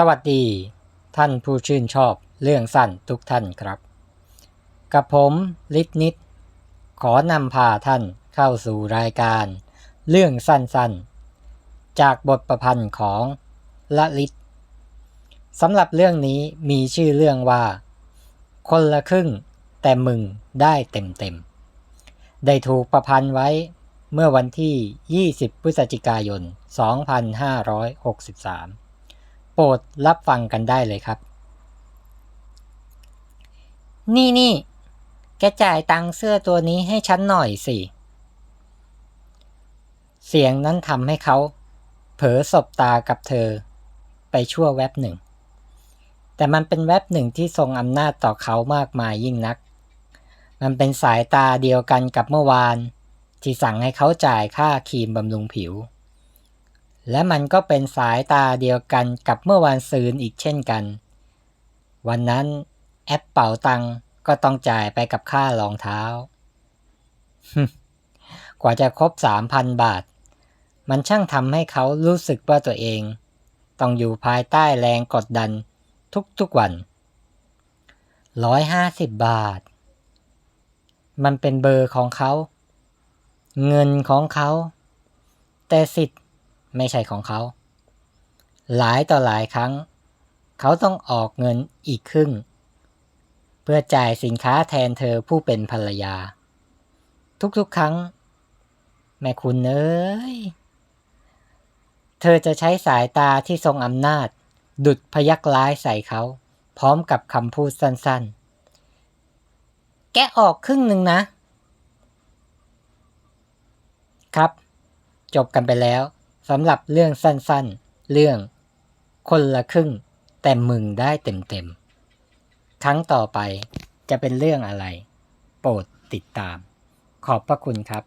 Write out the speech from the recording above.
สวัสดี ท่านผู้ชื่นชอบเรื่องสั้นทุกท่านครับ กับผมลิทนิด ขอนำพาท่านเข้าสู่รายการ เรื่องสั้นๆ จากบทประพันธ์ของละลิตสำหรับเรื่องนี้มีชื่อเรื่องว่า คนละครึ่งแต่มึงได้เต็มๆ ได้ถูกประพันธ์ไว้เมื่อวันที่ 20 พฤศจิกายน 2563 โปรดรับฟังกันได้เลยครับ นี่นี่แกจ่ายตังเสื้อตัวนี้ให้ฉันหน่อยสิ เสียงนั้นทำให้เขา เผลอสบตากับเธอ ไปชั่วแวบหนึ่ง แต่มันเป็นแวบหนึ่งที่ทรงอำนาจต่อเขามากมายยิ่งนัก มันเป็นสายตาเดียวกันกับเมื่อวาน ที่สั่งให้เขาจ่ายค่าครีมบำรุงผิว และมันก็เป็นสายตาเดียวกันกับเมื่อวานซืนอีกเช่นกัน วันนั้นแอปเป๋าตังก็ต้องจ่ายไปกับค่ารองเท้า กว่าจะครบสามพันบาท มันช่างทำให้เขารู้สึกว่าตัวเอง ต้องอยู่ภายใต้แรงกดดันทุกๆวันร้อยห้าสิบบาท มันเป็นเบอร์ของเขา เงินของเขา แต่สิทธิ์ ไม่ใช่ของเขา หลายต่อหลายครั้ง เขาต้องออกเงินอีกครึ่ง เพื่อจ่ายสินค้าแทนเธอผู้เป็นภรรยา ทุกๆครั้ง แม่คุณเอ้ย เธอจะใช้สายตาที่ทรงอำนาจ ดุดพยักร้ายใส่เขา พร้อมกับคำพูดสั้นๆ แกออกครึ่งหนึ่งนะ ครับ จบกันไปแล้ว สำหรับเรื่องสั้นๆ เรื่องคนละครึ่ง แต่มึงได้เต็มๆ ครั้งต่อไปจะเป็นเรื่องอะไร โปรดติดตาม ขอบพระคุณครับ